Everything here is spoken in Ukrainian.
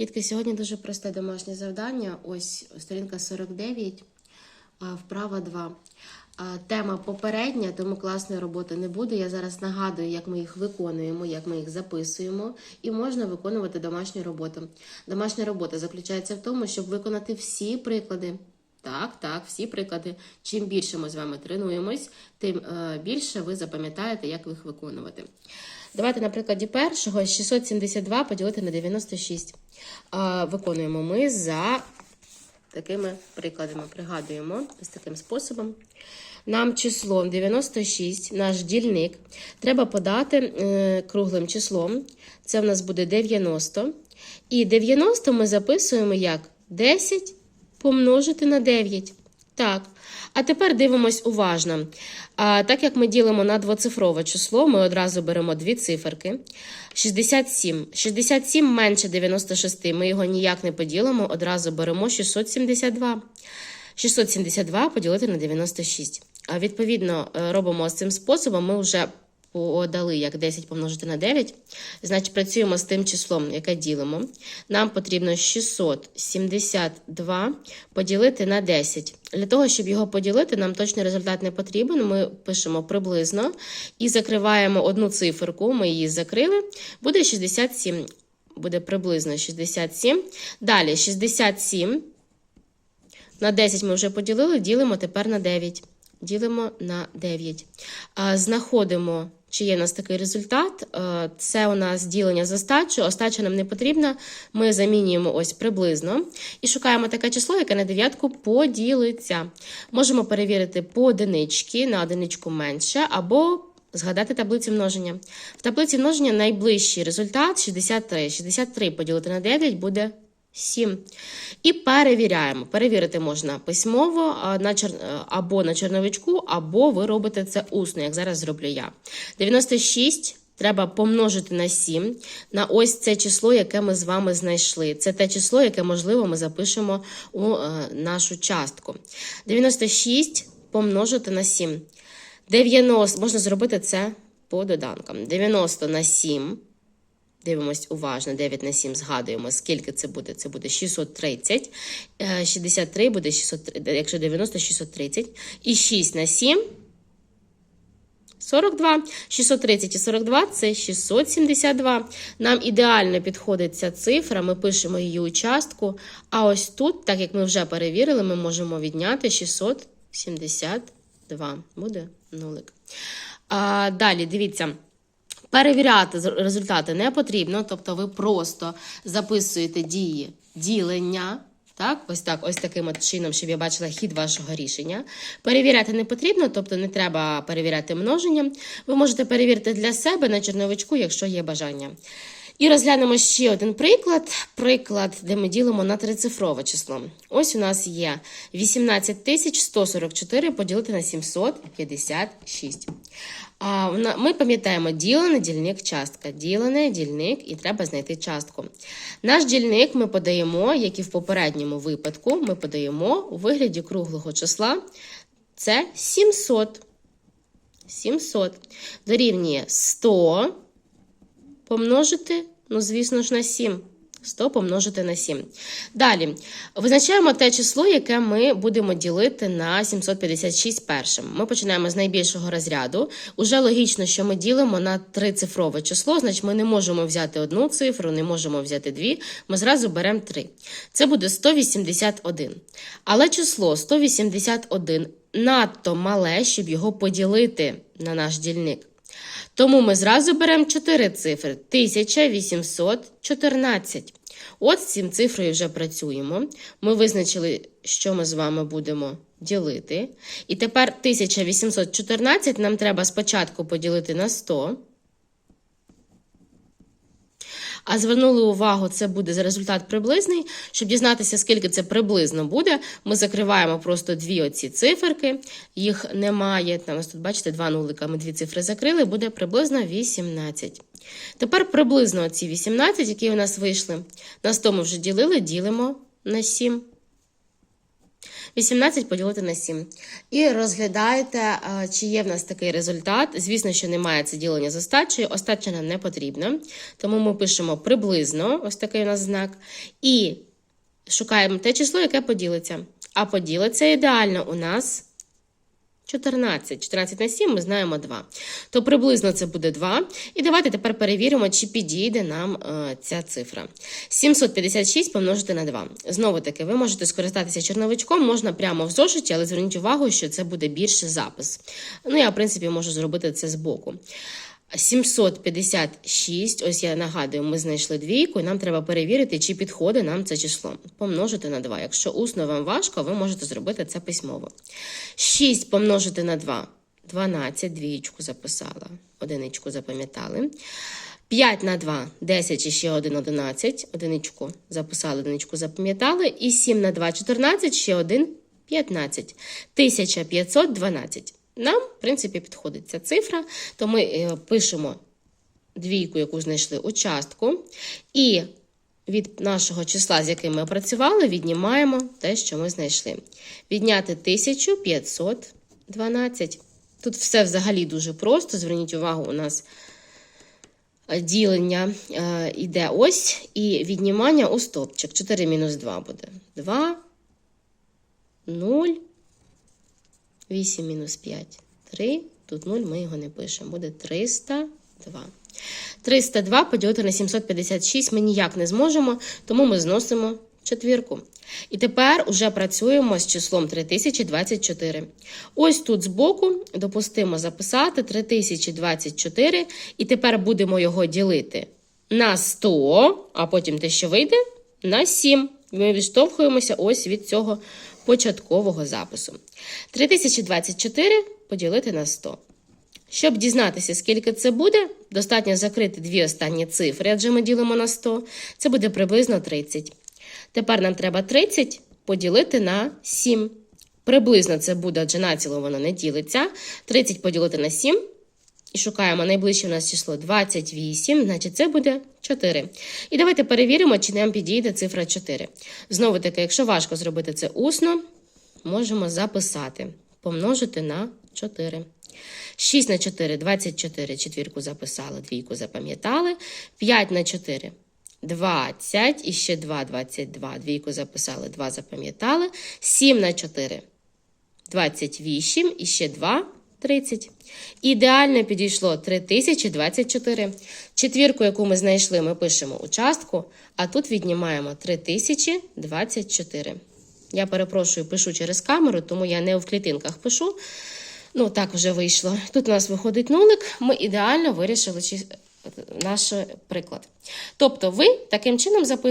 Дітки, сьогодні дуже просте домашнє завдання. Ось сторінка 49, вправа 2. Тема попередня, тому класної роботи не буде. Я зараз нагадую, як ми їх виконуємо, як ми їх записуємо, і можна виконувати домашню роботу. Домашня робота заключається в тому, щоб виконати всі приклади. Так, так, всі приклади. Чим більше ми з вами тренуємось, тим е, більше ви запам'ятаєте, як їх виконувати. Давайте на прикладі першого 672 поділити на 96. Е, виконуємо ми за такими прикладами. Пригадуємо ось таким способом. Нам числом 96, наш дільник, треба подати е, круглим числом. Це в нас буде 90. І 90 ми записуємо як 10 помножити на 9. Так. А тепер дивимось уважно. А, так як ми ділимо на двоцифрове число, ми одразу беремо дві циферки. 67. 67 менше 96. Ми його ніяк не поділимо, одразу беремо 672. 672 поділити на 96. А відповідно, е, робимо з цим способом. Ми вже подали як 10 помножити на 9. Значить, працюємо з тим числом, яке ділимо. Нам потрібно 672 поділити на 10. Для того, щоб його поділити, нам точний результат не потрібен. Ми пишемо приблизно і закриваємо одну циферку. Ми її закрили. Буде 67. Буде приблизно 67. Далі 67. На 10 ми вже поділили, ділимо тепер на 9. Ділимо на 9. Знаходимо, чи є у нас такий результат. Е, Це у нас ділення з остачу. Остача нам не потрібна. Ми замінюємо ось приблизно. І шукаємо таке число, яке на дев'ятку поділиться. Можемо перевірити по одинички, на одиничку менше, або згадати таблицю множення. В таблиці множення найближчий результат 63. 63 поділити на 9 буде 7. І перевіряємо. Перевірити можна письмово на чер... або на черновичку, або ви робите це усно, як зараз зроблю я. 96 треба помножити на 7, на ось це число, яке ми з вами знайшли. Це те число, яке, можливо, ми запишемо у е, нашу частку. 96 помножити на 7. 90, можна зробити це по доданкам. 90 на 7. Дивимось уважно, 9 на 7 згадуємо, скільки це буде. Це буде 630. Е, 63 буде 600, якщо 90, 630. І 6 на 7 42. 630 і 42 це 672. Нам ідеально підходить ця цифра, ми пишемо її у частку. А ось тут, так як ми вже перевірили, ми можемо відняти 672. Буде нулик. А, далі, дивіться. Перевіряти результати не потрібно, тобто ви просто записуєте дії ділення. Так, ось так, ось таким от чином, щоб я бачила хід вашого рішення. Перевіряти не потрібно, тобто не треба перевіряти множення. Ви можете перевірити для себе на черновичку, якщо є бажання. І розглянемо ще один приклад. Приклад, де ми ділимо на трицифрове число. Ось у нас є 18144 поділити на 756. А, ми пам'ятаємо ділене, дільник, частка. Ділене, дільник, і треба знайти частку. Наш дільник ми подаємо, як і в попередньому випадку, ми подаємо у вигляді круглого числа. Це 700. 700 дорівнює 100 помножити, ну, звісно ж, на 7. 100 помножити на 7. Далі визначаємо те число, яке ми будемо ділити на 756 першим. Ми починаємо з найбільшого розряду. Уже логічно, що ми ділимо на трицифрове число, значить ми не можемо взяти одну цифру, не можемо взяти дві. Ми зразу беремо 3. Це буде 181. Але число 181 надто мале, щоб його поділити на наш дільник. Тому ми зразу беремо 4 цифри 1814. От з цим цифрою вже працюємо. Ми визначили, що ми з вами будемо ділити. І тепер 1814 нам треба спочатку поділити на 100. А звернули увагу, це буде за результат приблизний. Щоб дізнатися, скільки це приблизно буде, ми закриваємо просто дві оці циферки. Їх немає. Там ось тут, бачите, два нулика. Ми дві цифри закрили, буде приблизно 18. Тепер приблизно ці 18, які у нас вийшли. На 100 ми вже ділили, ділимо на 7. 18 поділити на 7. І розглядаєте, е, чи є в нас такий результат. Звісно, що немає це ділення з остачею. Остача нам не потрібна. Тому ми пишемо приблизно, ось такий у нас знак. І шукаємо те число, яке поділиться. А поділиться ідеально у нас 14. 14 на 7 ми знаємо 2. То приблизно це буде 2. І давайте тепер перевіримо, чи підійде нам е, ця цифра. 756 помножити на 2. Знову таки, ви можете скористатися чорновичком, можна прямо в зошиті, але зверніть увагу, що це буде більше запис. Ну, я, в принципі, можу зробити це збоку. 756, ось я нагадую, ми знайшли двійку, і нам треба перевірити, чи підходить нам це число. Помножити на 2. Якщо усно вам важко, ви можете зробити це письмово. 6 помножити на 2. 12, двієчку записала, одиничку запам'ятали. 5 на 2 – 10 і ще 1 – 11. Одиничку записали, одиничку запам'ятали. І 7 на 2 – 14, ще 1 – 15. 1512. Нам, в принципі, підходить ця цифра, то ми е, пишемо двійку, яку знайшли у частку, і від нашого числа, з яким ми працювали, віднімаємо те, що ми знайшли. Відняти 1512. Тут все взагалі дуже просто. Зверніть увагу, у нас е, ділення е, йде ось, і віднімання у стопчик. 4 мінус 2 буде. 2, 0, 8 мінус 5 – 3. Тут 0, ми його не пишемо. Буде 302. 302 поділити на 756 ми ніяк не зможемо, тому ми зносимо четвірку. І тепер уже працюємо з числом 3024. Ось тут збоку допустимо записати 3024, і тепер будемо його ділити на 100, а потім те, що вийде, на 7. Ми відштовхуємося ось від цього початкового запису. 3024 поділити на 100. Щоб дізнатися, скільки це буде, достатньо закрити дві останні цифри, адже ми ділимо на 100. Це буде приблизно 30. Тепер нам треба 30 поділити на 7. Приблизно це буде, адже націло воно не ділиться. 30 поділити на 7. І шукаємо найближче у нас число 28, значить це буде 4. І давайте перевіримо, чи нам підійде цифра 4. Знову таки, якщо важко зробити це усно, можемо записати. Помножити на 4. 6 на 4 – 24, четвірку записали, двійку запам'ятали. 5 на 4 – 20, і ще 2 – 22, двійку записали, 2 запам'ятали. 7 на 4 – 28, і ще 2 – 30. Ідеально підійшло 3024. Четвірку, яку ми знайшли, ми пишемо у частку, а тут віднімаємо 3024. Я перепрошую, пишу через камеру, тому я не в клітинках пишу. Ну, так вже вийшло. Тут у нас виходить нулик, ми ідеально вирішили наш приклад. Тобто, ви таким чином записуєте.